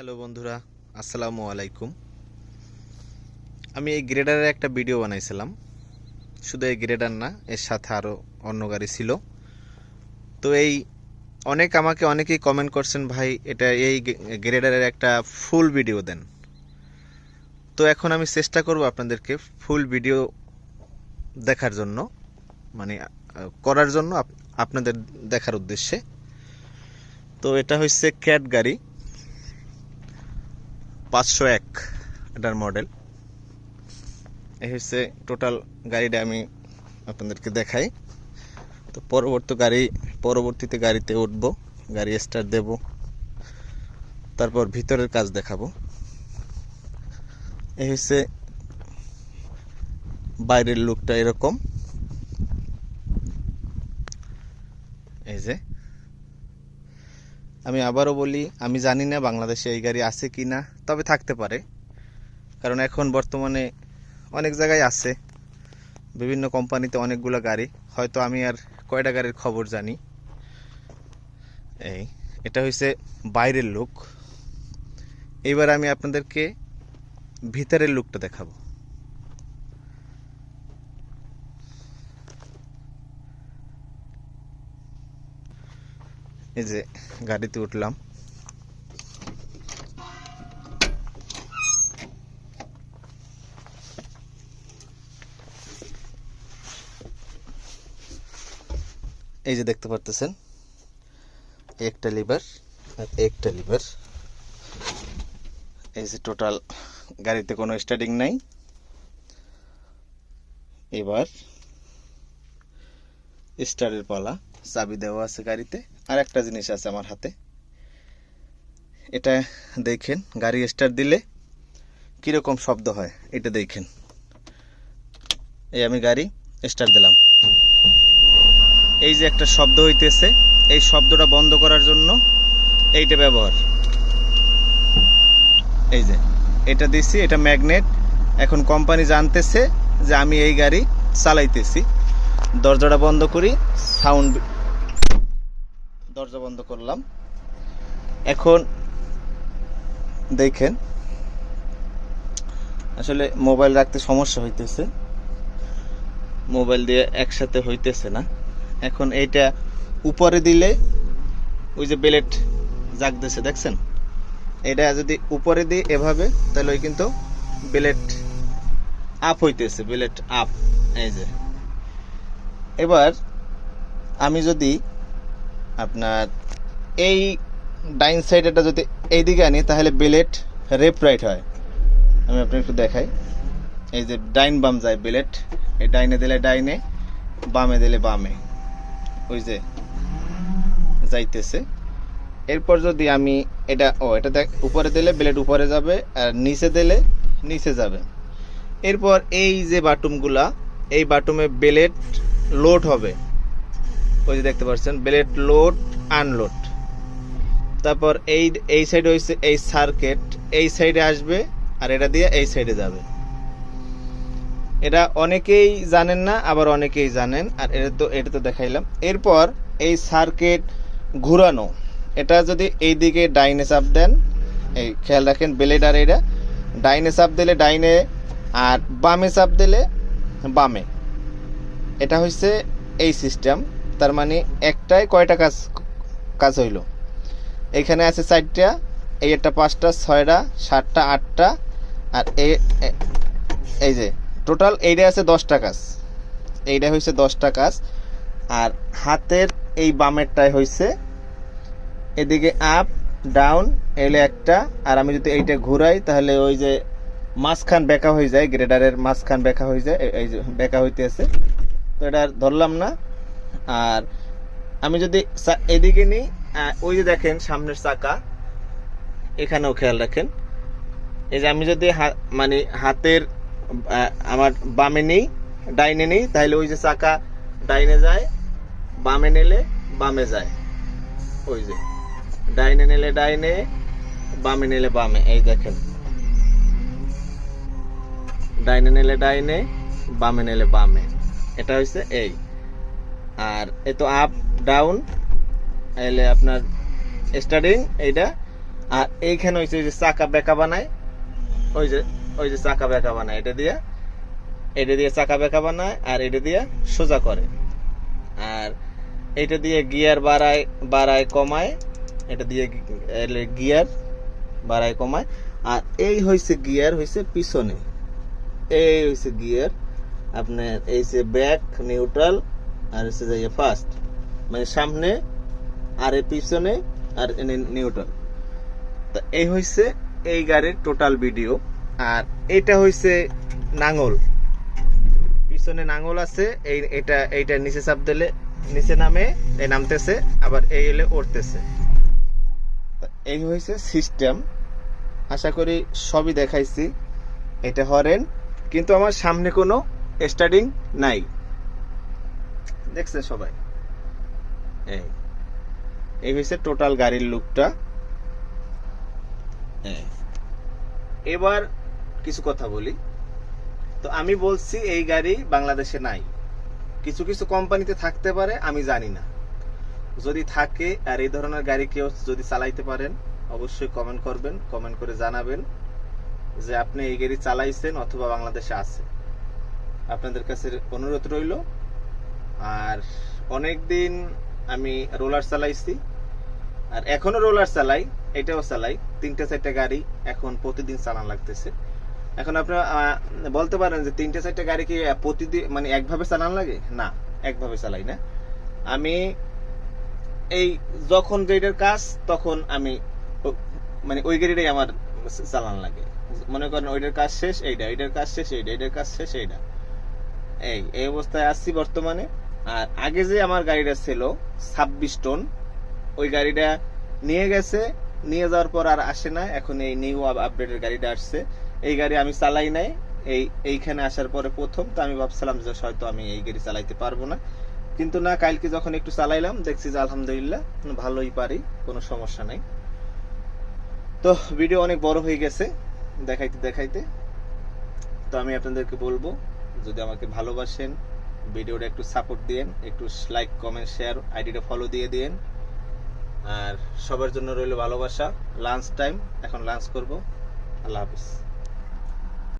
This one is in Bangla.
হ্যালো বন্ধুরা, আসসালামু আলাইকুম। আমি এই গ্রেডারের একটা ভিডিও বানাইছিলাম। শুধু এই গ্রেডার না, এর সাথে আরও অন্য গাড়ি ছিল। তো এই অনেক আমাকে অনেকেই কমেন্ট করছেন, ভাই, এটা এই গ্রেডারের একটা ফুল ভিডিও দেন। তো এখন আমি চেষ্টা করব আপনাদেরকে ফুল ভিডিও দেখার জন্য মানে করার জন্য আপনাদের দেখার উদ্দেশ্যে। তো এটা হচ্ছে ক্যাট গাড়ি। পাঁচশো এক এটার মডেল। এই হচ্ছে টোটাল গাড়িটা আমি আপনাদেরকে দেখাই। তো পরবর্তী গাড়ি, পরবর্তীতে গাড়িতে উঠব, গাড়ি স্টার্ট দেব, তারপর ভিতরের কাজ দেখাবো। এই হচ্ছে বাইরের লুকটা এরকম। এই যে আমি আবারও বলি, আমি জানি না বাংলাদেশে এই গাড়ি আছে কি না তবে থাকতে পারে। কারণ এখন বর্তমানে অনেক জায়গায় আছে, বিভিন্ন কোম্পানিতে অনেকগুলো গাড়ি। হয়তো আমি আর কয়টা গাড়ির খবর জানি। এই, এটা হচ্ছে বাইরের লুক। এবার আমি আপনাদেরকে ভিতরের লুকটা দেখাবো। এই যে গাড়িতে উঠলাম। এই যে দেখতে পারতেছেন, একটা লিভার আর একটা লিভার। এই যে টোটাল গাড়িতে কোনো স্টার্টিং নাই। এবার স্টারের পালা। চাবি দেওয়া আছে গাড়িতে। আর একটা জিনিস আছে আমার হাতে। এটা দেখেন, গাড়ি স্টার্ট দিলে কীরকম শব্দ হয়, এটা দেখেন। এই আমি গাড়ি স্টার্ট দিলাম। এই যে একটা শব্দ হইতেছে, এই শব্দটা বন্ধ করার জন্য এইটা ব্যবহার। এই যে, এটা দিছি, এটা ম্যাগনেট এখন কোম্পানি জানতেছে যে আমি এই গাড়ি চালাইতেছি। দরজাটা বন্ধ করি সাউন্ড দরজা বন্ধ করলাম। এখন দেখেন, আসলে মোবাইল রাখতে সমস্যা হইতেছে। মোবাইল দিয়ে একসাথে হইতেছে না। এখন এইটা উপরে দিলে ওই যে বেলেট জাগতেছে, দেখছেন? এটা যদি উপরে দিই এভাবে, তাহলে ওই কিন্তু বেলেট আপ হইতেছে বেলেট আপ, এই যে। এবার আমি যদি আপনার এই ডাইন সাইড এটা যদি এইদিকে আনি, তাহলে বেলেট রেপ রাইট হয়। আমি আপনাকে একটু দেখাই। এই যে ডাইন বাম যায় বেলেট এই ডাইনে দিলে ডাইনে, বামে দিলে বামে। ওই যে যাইতেছে। এরপর যদি আমি এটা, ও, এটা দেখ, উপরে দিলে ব্লেড উপরে যাবে, আর নিচে দিলে নিচে যাবে। এরপর এই যে বাটুমগুলা এই বাটুমে ব্লেড লোড হবে। ওই যে দেখতে পাচ্ছেন ব্লেড লোড, আনলোড। তারপর এই এই সাইডে হয়েছে এই সার্কিট এই সাইডে আসবে আর এটা দিয়ে এই সাইডে যাবে। এটা অনেকেই জানেন না, আবার অনেকেই জানেন, আর এটা তো এটা তো দেখাইলাম। এরপর এই সার্কিট ঘুরানো, এটা যদি এই দিকে ডাইনে চাপ দেন, এই খেয়াল রাখেন ব্লেড আর এটা ডাইনে চাপ দিলে ডাইনে আর বামে চাপ দিলে বামে। এটা হচ্ছে এই সিস্টেম তার মানে একটাই কয়টা কাজ কাজ হইল? এখানে আছে চারটা, এই একটা পাঁচটা, ছয়টা, সাতটা, আটটা, আর এই যে, টোটাল এইটা আছে দশটা কাজ। এইটা হয়েছে দশটা কাজ, আর হাতের এই বামেরটাই হয়েছে এদিকে আপ, ডাউন, এলে একটা, আর আমি যদি এইটা ঘুরাই, তাহলে ওই যে মাঝখান বেঁকা হয়ে যায়, গ্রেডারের মাঝখান বেঁকা হয়ে যায়, এই- যে বেঁকা হইতে আছে তো এটা ধরলাম না। আর আমি যদি এদিকে নিই ওই যে দেখেন সামনের চাকা, এখানেও খেয়াল রাখেন। এই যে আমি যদি মানে হাতের আমার বামে নেই, ডাইনে নেই, তাহলে ওই যে চাকা ডাইনে যায়, বামে নিলে বামে যায়। ওই যে, ডাইনে নিলে ডাইনে, বামে নিলে বামে, এই দেখেন। ডাইনে নিলে ডাইনে, বামে নিলে বামে। এটা হচ্ছে এই। আর এ তো আপ ডাউন এলে আপনার স্টার্টিং এইটা। আর এইখানে ওই যে চাকা বেঁকা বানায়, ওই যে ওই যে চাকা বেঁকা বানায়, এটা দিয়ে। এটা দিয়ে চাকা বেঁকা বানায় আর এটা দিয়ে সোজা করে। আর এটা দিয়ে গিয়ার বাড়ায় বাড়ায়, কমায়। এটা দিয়ে এলে গিয়ার বাড়ায়, কমায়। আর এই হইছে গিয়ার, হইছে পিছনে। এই হইছে গিয়ার। আপনার এই যে ব্যাক নিউট্রাল আর হচ্ছে যে ফার্স্ট মানে সামনে আর এ পিছনে আর এনে নিউট্রাল তা এই হইছে এই গাড়ির টোটাল ভিডিও আর এটা হইছে নাঙল। পিছনে নাঙল আছে, এই এটা এইটা নিচে চাপ দিলে নিচে নামে, এ নামতেছে, আবার এই এলে উঠতেছে এই হয়েছে সিস্টেম আশা করি সবই দেখাইছি। এটা হরেন, কিন্তু আমার সামনে কোনো স্টার্টিং নাই। দেখছেন সবাই। এই। এই হয়েছে টোটাল গাড়ির লুকটা। এবার কিছু কথা বলি। তো আমি বলছি এই গাড়ি বাংলাদেশে নাই। কিছু কিছু কোম্পানিতে থাকতে পারে, আমি জানি না। যদি থাকে আর এই ধরনের গাড়ি কেউ যদি চালাইতে পারেন, অবশ্যই কমেন্ট করবেন কমেন্ট করে জানাবেন যে আপনি এই গাড়ি চালাইছেন অথবা বাংলাদেশে আছে। আপনাদের কাছে অনুরোধ রইল আর অনেক দিন আমি রোলার চালাইছি। আর এখনও রোলার চালাই, এটাও চালাই। তিনটা চারটা গাড়ি এখন প্রতিদিন চালান লাগতেছে। এখন আপনারা বলতে পারেন যে তিনটা চারটা গাড়ি কি প্রতিদিন মানে একভাবে চালান লাগে? না, একভাবে চালাই না। আমি এই যখন যেটার কাজ, তখন আমি মানে ওই গাড়িটাই আমার চালান লাগে। মনে করেন ওইটার কাজ শেষ এইটা এইটার কাজ শেষ এইটা এইটার কাজ শেষ এইটা এই এই অবস্থায় আসছি বর্তমানে। আর আগে যে আমার গাড়িটা ছিল, ছাব্বিশ টন, ওই গাড়িটা নিয়ে গেছে, নিয়ে যাওয়ার পর আর আসে না। এখন এই নিউ আপডেটের গাড়িটা আসছে। এই গাড়ি আমি চালাই নাই। এই এইখানে আসার পরে প্রথম তো আমি ভাবছিলাম যে হয়তো আমি এই গাড়ি চালাইতে পারব না। কিন্তু না, কালকে যখন একটু চালাইলাম, দেখছি যে আলহামদুলিল্লাহ ভালোই পারি, কোনো সমস্যা নাই। তো ভিডিও অনেক বড় হয়ে গেছে, দেখাইতে দেখাইতে। তো আমি আপনাদেরকে বলব, যদি আমাকে ভালোবাসেন ভিডিওটা একটু সাপোর্ট দিয়েন, একটু লাইক কমেন্ট শেয়ার আইডিটা ফলো দিয়ে দিয়েন। আর সবার জন্য রইল ভালোবাসা। লাঞ্চ টাইম এখন লাঞ্চ করব। আল্লাহ হাফিজ।